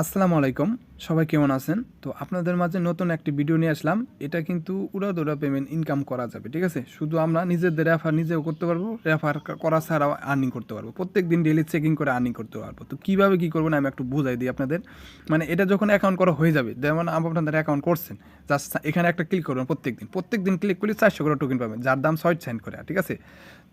আসসালামু আলাইকুম। সবাই কেমন আছেন? তো আপনাদের মাঝে নতুন একটি ভিডিও নিয়ে আসলাম। এটা কিন্তু উড়াদৌড়া পেমেন্ট ইনকাম করা যাবে, ঠিক আছে? শুধু আমরা নিজেদের রেফার নিজেও করতে পারব রেফার করা ছাড়াও আর্নিং করতে পারব। প্রত্যেক দিন ডেলি চেকিং করে আর্নিং করতে পারব। তো কীভাবে কী করবেন আমি একটু বুঝাই দিই আপনাদের। মানে এটা যখন অ্যাকাউন্ট করা হয়ে যাবে, যেমন আপনাদের অ্যাকাউন্ট করছেন জাস্ট এখানে একটা ক্লিক করবেন প্রত্যেক দিন প্রত্যেক দিন ক্লিক করলে চারশো করে টোকেন পাবেন, যার দাম ছয় সেন্ট করে, ঠিক আছে?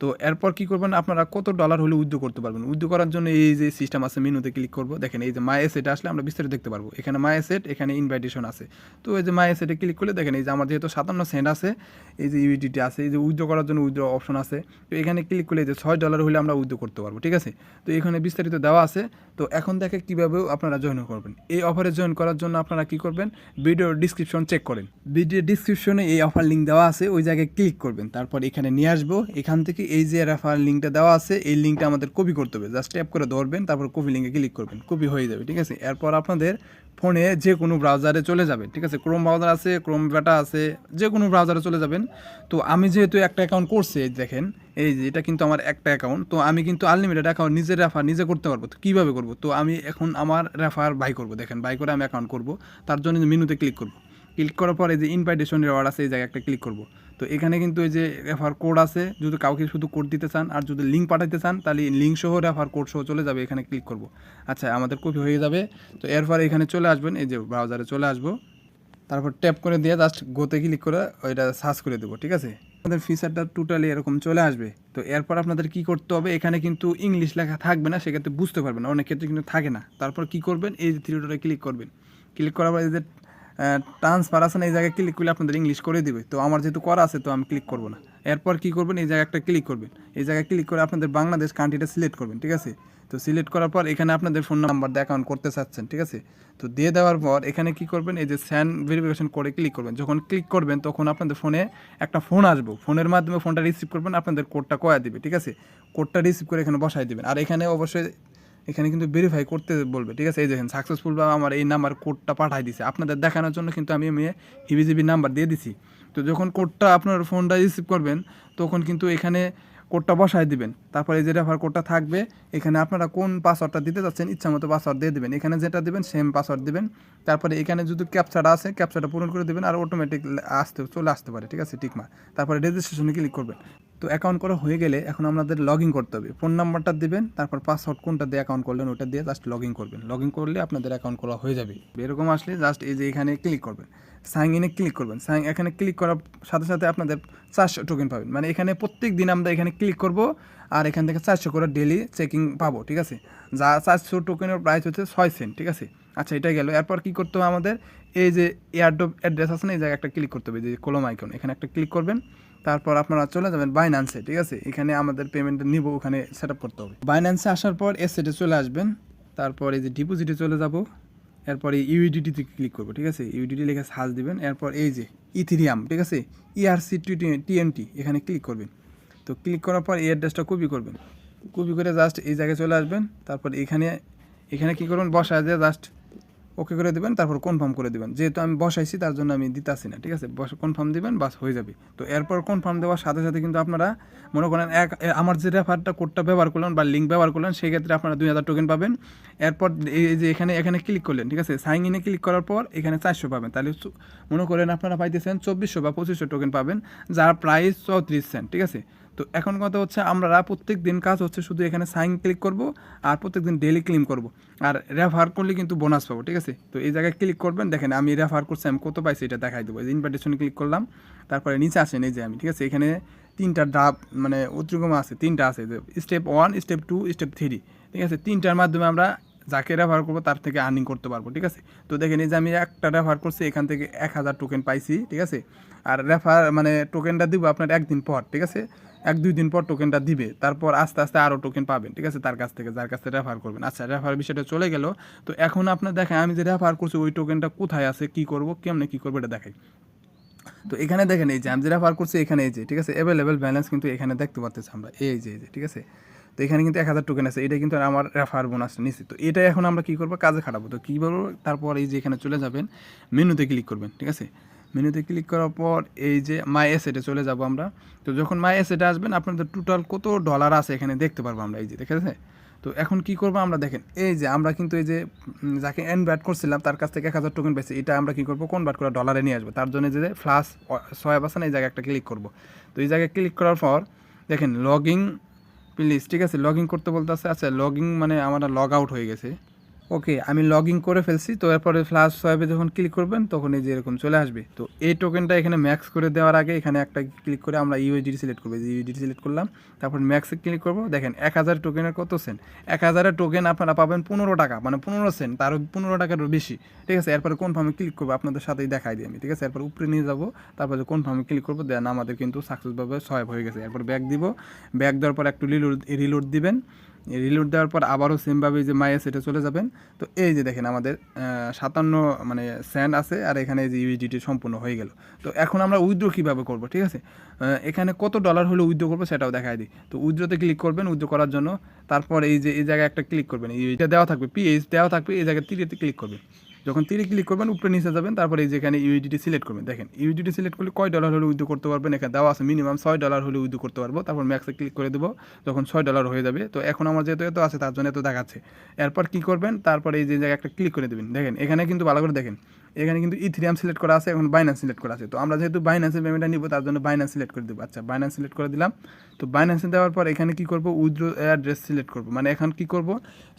তো এরপর কী করবেন, আপনারা কত ডলার হলে উদ্যোগ করতে পারবেন? উদ্যোগ করার জন্য এই যে সিস্টেম আছে মেনুতে ক্লিক করব। দেখেন এই যে মাই এসেট আসলে আমরা বিস্তারিত দেখতে পারব। এখানে মাই এসেট এখানে ইনভাইটেশন আছে। তো এই যে মাই এসেটে ক্লিক করলে দেখেন এই যে আমার যেহেতু সাতান্ন সেন্ট আছে, এই যে ইউডিটি আছে, এই যে উইথড্র করার জন্য উইথড্র অপশন আছে, তো এখানে ক্লিক করলে যে ছয় ডলার হলে আমরা উইথড্র করতে পারব, ঠিক আছে? তো এখানে বিস্তারিত দেওয়া আছে। তো এখন দেখে কীভাবেও আপনারা জয়েন করবেন। এই অফারে জয়েন করার জন্য আপনারা কি করবেন? ভিডিওর ডিসক্রিপশন চেক করেন। ভিডিও ডিসক্রিপশনে এই অফার লিঙ্ক দেওয়া আছে, ওই জায়গায় ক্লিক করবেন। তারপর এখানে নিয়ে আসব। এখান থেকে এই যে রেফার লিঙ্কটা দেওয়া আছে, এই লিঙ্কটা আমাদের কপি করতে হবে। জাস্ট ট্যাপ করে ধরবেন, তারপর কপি লিঙ্কে ক্লিক করবেন। কপি হয়ে যাবে, ঠিক আছে? এরপর আপনাদের ফোনে যে কোনো ব্রাউজারে চলে যাবেন, ঠিক আছে? ক্রোম ব্রাউজার আছে ক্রোম ব্যাটা আছে, যে কোনো ব্রাউজারে চলে যাবেন। তো আমি যেহেতু একটা অ্যাকাউন্ট করছি, এই দেখেন, এই যে এটা কিন্তু আমার একটা অ্যাকাউন্ট তো আমি কিন্তু আনলিমিটেড অ্যাকাউন্ট নিজের রেফার নিজে করতে পারব। তো কীভাবে করব? তো আমি এখন আমার রেফার বাই করব, দেখেন বাই করে আমি অ্যাকাউন্ট করব। তার জন্য মেনুতে ক্লিক করব। ক্লিক করার পর এই যে ইনভাইটেশন রেওয়ার্ড আছে, এই জায়গায় একটা ক্লিক করব। তো এখানে কিন্তু এই যে রেফার কোড আছে, যদি কাউকে শুধু কোড দিতে চান আর যদি লিঙ্ক পাঠাতে চান, তাহলে লিঙ্ক সহ রেফার কোড সহ চলে যাবে, এখানে ক্লিক করব। আচ্ছা আমাদের কপি হয়ে যাবে। তো এরপর এখানে চলে আসবেন, এই যে ব্রাউজারে চলে আসব। তারপর ট্যাপ করে দিয়ে জাস্ট গোতে ক্লিক করে ওইটা সার্চ করে দেবো, ঠিক আছে? আমাদের ফিচারটা টোটালি এরকম চলে আসবে। তো এরপর আপনাদের কি করতে হবে, এখানে কিন্তু ইংলিশ লেখা থাকবে না, সেক্ষেত্রে বুঝতে পারবেন অনেক ক্ষেত্রে কিন্তু থাকে না। তারপর কি করবেন, এই যে থ্রিডোরে ক্লিক করবেন। ক্লিক করার পর এই যে ট্রান্সফার আছে না, এই জায়গায় ক্লিক করলে আপনাদের ইংলিশ করে দিবে। তো আমার যেহেতু করা আছে, তো আমি ক্লিক করব না। এরপর কি করবেন? এই জায়গায় একটা ক্লিক করবেন। এই জায়গায় ক্লিক করে আপনাদের বাংলাদেশ কান্ট্রিটা সিলেক্ট করবেন, ঠিক আছে? তো সিলেক্ট করার পর এখানে আপনাদের ফোন নাম্বার দিয়ে অ্যাকাউন্ট করতে চাচ্ছেন, ঠিক আছে? তো দিয়ে দেওয়ার পর এখানে কি করবেন? এই যে স্যান ভেরিফিকেশন করে ক্লিক করবেন। যখন ক্লিক করবেন, তখন আপনাদের ফোনে একটা ফোন আসব। ফোনের মাধ্যমে ফোনটা রিসিভ করবেন, আপনাদের কোডটা কয়া দিবে, ঠিক আছে? কোডটা রিসিভ করে এখানে বসাই দিবেন। আর এখানে অবশ্যই এখানে কিন্তু ভেরিফাই করতে বলবে, ঠিক আছে? এই দেখেন সাকসেসফুল বা আমার এই নাম্বার কোডটা পাঠাই দিছে। আপনাদের দেখানোর জন্য কিন্তু আমি মেয়ে হিবিজিবি নাম্বার দিয়ে দিছি। তো যখন কোডটা আপনার ফোনটা রিসিভ করবেন, তখন কিন্তু এখানে কোডটা বসায় দিবেন। তারপরে যে রেফার কোডটা থাকবে, এখানে আপনারা কোন পাসওয়ার্ডটা দিতে যাচ্ছেন ইচ্ছা মতো পাসওয়ার্ড দিয়ে দেবেন। এখানে যেটা দেবেন সেম পাসওয়ার্ড দেবেন। তারপরে এখানে যদি ক্যাপচাটা আছে ক্যাপচাটা পূরণ করে দেবেন আর অটোমেটিক আসতে, চলে আসতে পারে, ঠিক আছে? টিকমা। তারপরে রেজিস্ট্রেশনে ক্লিক করবেন। তো অ্যাকাউন্ট করা হয়ে গেলে এখন আপনাদের লগ করতে হবে। ফোন নাম্বারটা দিবেন, তারপর পাসওয়ার্ড কোনটা দিয়ে অ্যাকাউন্ট করলেন ওটা দিয়ে জাস্ট লগ করবেন। লগ করলে আপনাদের অ্যাকাউন্ট করা হয়ে যাবে। এরকম আসলে জাস্ট এই যে এখানে ক্লিক করবেন। সাইন ইনে ক্লিক করবেন। সাইন এখানে ক্লিক করার সাথে সাথে আপনাদের চারশো টোকেন পাবেন। মানে এখানে প্রত্যেক দিন আমরা এখানে ক্লিক করব আর এখান থেকে চারশো করে ডেলি চেকিং পাবো, ঠিক আছে? যা চারশো টোকেনের প্রাইস হচ্ছে ছয় সেন্ট ঠিক আছে? আচ্ছা এটা গেল। এরপর কী করতে হবে আমাদের? এই যে এয়ারডোপ অ্যাড্রেস আছে না, এই জায়গায় একটা ক্লিক করতে হবে, যে কলম আইকন এখানে একটা ক্লিক করবেন। তারপর আপনারা চলে যাবেন বাইন্যান্সে ঠিক আছে? এখানে আমাদের পেমেন্টটা নিব, ওখানে সেট করতে হবে। বাইন্যান্সে আসার পর এসেটে চলে আসবেন। তারপর এই যে ডিপোজিটে চলে যাব। এরপরে ইউডিটিতে ক্লিক করব, ঠিক আছে? ইউডিটি লিখে সাজ দিবেন। এরপর এই যে ইথিরিয়াম ঠিক আছে? E ইআরসি টিএনটি এখানে ক্লিক করবেন। তো ক্লিক করার পর এই অ্যাড্রেসটা কপি করবেন। কপি করে জাস্ট এই জায়গায় চলে আসবেন। তারপর এখানে এখানে কী করবেন? বসায় দিয়ে জাস্ট ওকে করে দেবেন, তারপর কনফার্ম করে দেবেন। যেহেতু আমি বসাইছি, তার জন্য আমি দিতাছি না, ঠিক আছে? বসে কনফার্ম দিবেন, বাস হয়ে যাবে। তো এরপর কনফার্ম দেওয়ার সাথে সাথে কিন্তু আপনারা মনে করেন এক আমার যে রেফারটা কোডটা ব্যবহার করলেন বা লিঙ্ক ব্যবহার করলেন, সেই ক্ষেত্রে আপনারা দুই হাজার টোকেন পাবেন। এরপর এই যে এখানে এখানে ক্লিক করলেন, ঠিক আছে? সাইন ইনে ক্লিক করার পর এখানে চারশো পাবেন। তাহলে মনে করেন আপনারা পাইতেছেন চব্বিশশো বা পঁচিশশো টোকেন পাবেন, যার প্রাইস চৌত্রিশ সেন্ট ঠিক আছে? তো এখন কথা হচ্ছে আমরা প্রত্যেক দিন কাজ হচ্ছে শুধু এখানে সাইন ক্লিক করব আর প্রত্যেক দিন ডেলি ক্লিম করব। আর রেফার করলে কিন্তু বোনাস পাবো, ঠিক আছে? তো এই জায়গায় ক্লিক করবেন, দেখেন আমি রেফার করছি, আমি কত পাইছি এটা দেখাই দেবো। ইনভাইটেশনে ক্লিক করলাম, তারপরে নিচে আসেন, এই যে আমি, ঠিক আছে? এখানে তিনটা ডাব মানে উদ্রগম আছে, তিনটা আছে step one step two step three ঠিক আছে? তিনটার মাধ্যমে আমরা যাকে রেফার করব তার থেকে আর্নিং করতে পারব, ঠিক আছে? তো দেখেন এই যে আমি একটা রেফার করছি, এখান থেকে এক হাজার টোকেন পাইছি, ঠিক আছে? আর রেফার মানে টোকেনটা দিব আপনার একদিন পর, ঠিক আছে? এক, দুই দিন পর টোকেনটা দিবে। তারপর আস্তে আস্তে আরও টোকেন পাবেন, ঠিক আছে? তার কাছ থেকে, যার কাছ থেকে রেফার করবেন। আচ্ছা রেফার বিষয়টা চলে গেল। তো এখন আপনার দেখেন, আমি যে রেফার করছি, ওই টোকেনটা কোথায় আছে, কী করব, কেমনে কী করব, এটা দেখাই। তো এখানে দেখেন, এই যে আমি যে রেফার করছি, এখানে এই যে, ঠিক আছে? অ্যাভেলেবেল ব্যালেন্স কিন্তু এখানে দেখতে পাচ্ছি আমরা। এই যে এই যে, ঠিক আছে? তো এখানে কিন্তু এক হাজার টোকেন আছে, এটা কিন্তু আমার রেফার বোনাসটা নিচ্ছি তো এটা এখন আমরা কী করব? কাজে খাটাবো। তো কী বলব? তারপর এই যে এখানে চলে যাবেন মেনুতে ক্লিক করবেন, ঠিক আছে? মেনুতে ক্লিক করার পর এই যে মাই এসেটে চলে যাব আমরা। তো যখন মাই এসেটে আসবেন, আপনাদের টোটাল কত ডলার আছে এখানে দেখতে পারব আমরা, এই যে দেখে আছে? তো এখন কি করব আমরা, দেখেন, এই যে আমরা কিন্তু এই যে যাকে অ্যাড করছিলাম, তার কাছ থেকে এক হাজার টোকেন পেয়েছি এটা আমরা কি করব? কনভার্ট করে ডলারে নিয়ে আসব। তার জন্য যে ফ্লাস আছে না এই জায়গায় একটা ক্লিক করব। তো এই জায়গায় ক্লিক করার পর, দেখেন লগিং প্লিজ ঠিক আছে? লগিং করতে বলতে আছে আচ্ছা লগিং মানে আমার লগ আউট হয়ে গেছে। ওকে আমি লগ ইন করে ফেলছি, তো এরপরে ফ্লাশ সোয়াবে যখন ক্লিক করবেন, তখন এই যে এরকম চলে আসবে। তো এই টোকেনটা এখানে ম্যাক্স করে দেওয়ার আগে এখানে একটা ক্লিক করে আমরা ইউএসডি সিলেক্ট করব। ইউএসডি সিলেক্ট করলাম, তারপর ম্যাক্সে ক্লিক করব। দেখেন, এক হাজার টোকেনের কত সেন্ট এক হাজারের টোকেন আপনারা পাবেন পনেরো টাকা মানে পনেরো সেন্ট তারও পনেরো টাকারও বেশি। ঠিক আছে, এরপরে ফার্মে ক্লিক করব, আপনাদের সাথেই দেখাই দিই আমি, ঠিক আছে? এরপর উপরে নিয়ে যাব, তারপরে ফার্মে ক্লিক করব দেন আমাদের কিন্তু সাকসেসভাবে সোয়াব হয়ে গেছে। এরপর ব্যাক দিব ব্যাক দেওয়ার পর একটু রিলোড রিলোড দিবেন। রিলোড দেওয়ার পর আবারও সেমভাবে যে মায়ে সেটা চলে যাবেন। তো এই যে দেখেন আমাদের সাতান্ন মানে স্যান্ড আছে আর এখানে এই যে ইউএসডিটি সম্পূর্ণ হয়ে গেল। তো এখন আমরা উইথড্র কীভাবে করব, ঠিক আছে? এখানে কত ডলার হলে উইথড্র করব সেটাও দেখায় দিই। তো উইথড্রোতে ক্লিক করবেন উইথড্র করার জন্য। তারপর এই যে, এই জায়গায় একটা ক্লিক করবেন। ইউএসটা দেওয়া থাকবে পিএইচ দেওয়া থাকবে, এই জায়গায় তিরিতে ক্লিক করবেন। যখন তীরে ক্লিক করবেন, উপরে নিচে যাবেন, তারপরে এই যেখানে ইউডিটি সিলেক্ট করবেন। দেখেন ইউডিটি সিলেক্ট করলে কয় ডলার হলে উইথড্র করতে পারবেন? এখানে দেওয়া আছে মিনিমাম ছয় ডলার হলে উইথড্র করতে পারব। তারপর ম্যাক্সে ক্লিক করে দেবো, যখন ছয় ডলার হয়ে যাবে। তো এখন আমার যেহেতু এত আছে, তার জন্য এত দেখাচ্ছে। এরপর কী করবেন? তারপরে এই যে জায়গায় একটা ক্লিক করে দেবেন। দেখেন, এখানে কিন্তু ভালো করে দেখেন। এখানে কিন্তু ইথিরিয়াম সিলেক্ট করা আছে, এখন বাইন্যান্স সিলেক্ট করা আছে। তো আমরা যেহেতু বাইন্যান্সের পেমেন্টটা নিব, তার জন্য বাইন্যান্স সিলেক্ট করে দেবো। আচ্ছা বাইন্যান্স সিলেক্ট করে দিলাম। তো বাইন্যান্সে দেওয়ার পর এখানে কি করব? উইথড্র অ্যাড্রেস সিলেক্ট করব। মানে এখন কি করব?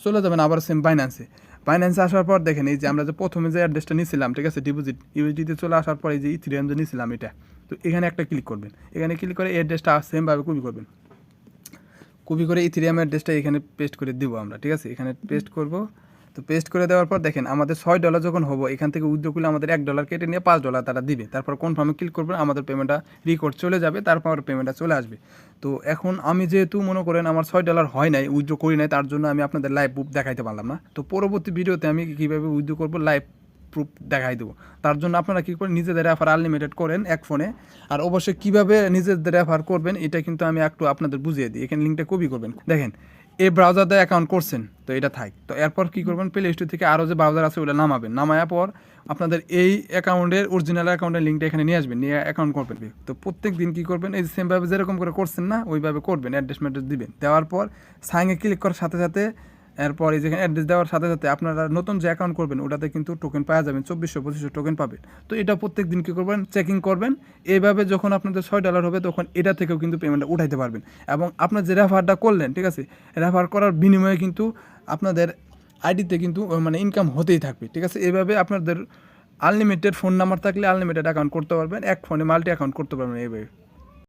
চলে যাবেন আবার সেম বাইন্যান্সে বাইন্যান্সে আসার পর দেখেন, এই যে আমরা যে প্রথমে যে অ্যাড্রেসটা নিয়েছিলাম ঠিক আছে ডিপোজিট ইউএসডিতে চলে আসার পর এই যে ইথিরিয়াম যে নিয়েছিলাম এটা। তো এখানে একটা ক্লিক করবেন। এখানে ক্লিক করে অ্যাড্রেসটা সেমভাবে কপি করবেন। কপি করে ইথিরিয়াম অ্যাড্রেসটা এখানে পেস্ট করে দিব আমরা, ঠিক আছে? এখানে পেস্ট করব। তো পেস্ট করে দেওয়ার পর দেখেন, আমাদের ছয় ডলার যখন হব, এখান থেকে উদ্যোগ করলে আমাদের এক ডলার কেটে নিয়ে পাঁচ ডলার তারা দিবে। তারপর কনফার্মে ক্লিক করবেন আমাদের পেমেন্টটা রিকোড চলে যাবে, তারপর পেমেন্টটা চলে আসবে। তো এখন আমি যেহেতু মনে করেন আমার ছয় ডলার হয় নাই, উইথড্র করি নাই, তার জন্য আমি আপনাদের লাইভ প্রুফ দেখাইতে পারলাম না। তো পরবর্তী ভিডিওতে আমি কীভাবে উইথড্র করব লাইভ প্রুফ দেখাই দেবো। তার জন্য আপনারা কী করেন, নিজেদের রেফার আনলিমিটেড করেন এক ফোনে আর অবশ্যই কীভাবে নিজেদের রেফার করবেন, এটা কিন্তু আমি একটু আপনাদের বুঝিয়ে দিই। এখানে লিঙ্কটা কপি করবেন। দেখেন এই ব্রাউজার দিয়ে অ্যাকাউন্ট করছেন, তো এটা থাক। তো এরপর কী করবেন? প্লে স্টোর থেকে আরও যে ব্রাউজার আছে ওটা নামাবেন। নামায়া পর আপনাদের এই অ্যাকাউন্টের অরিজিনাল অ্যাকাউন্টের লিঙ্কটা এখানে নিয়ে আসবেন, নিয়ে অ্যাকাউন্ট করবেন। তো প্রত্যেক দিন কী করবেন? এই সেমভাবে যেরকম করে করছেন না, ওইভাবে করবেন অ্যাড্রেস ম্যাড্রেস দিবেন। দেওয়ার পর সাইনে ক্লিক করার সাথে সাথে এরপর এই যেখানে অ্যাড্রেস দেওয়ার সাথে সাথে আপনারা নতুন যে অ্যাকাউন্ট করবেন, ওটাতে কিন্তু টোকেন পাওয়া যাবেন চব্বিশশো, পঁচিশশো টোকেন পাবেন। তো এটা প্রত্যেক দিন কী করবেন? চেকিং করবেন। এইভাবে যখন আপনাদের ছয় ডলার হবে, তখন এটা থেকেও কিন্তু পেমেন্টটা উঠাইতে পারবেন। এবং আপনার যে রেফারটা করলেন, ঠিক আছে? রেফার করার বিনিময়ে কিন্তু আপনাদের আইডিতে কিন্তু মানে ইনকাম হতেই থাকবে, ঠিক আছে? এইভাবে আপনাদের আনলিমিটেড ফোন নাম্বার থাকলে আনলিমিটেড অ্যাকাউন্ট করতে পারবেন, এক ফোনে মাল্টি অ্যাকাউন্ট করতে পারবেন এইভাবে।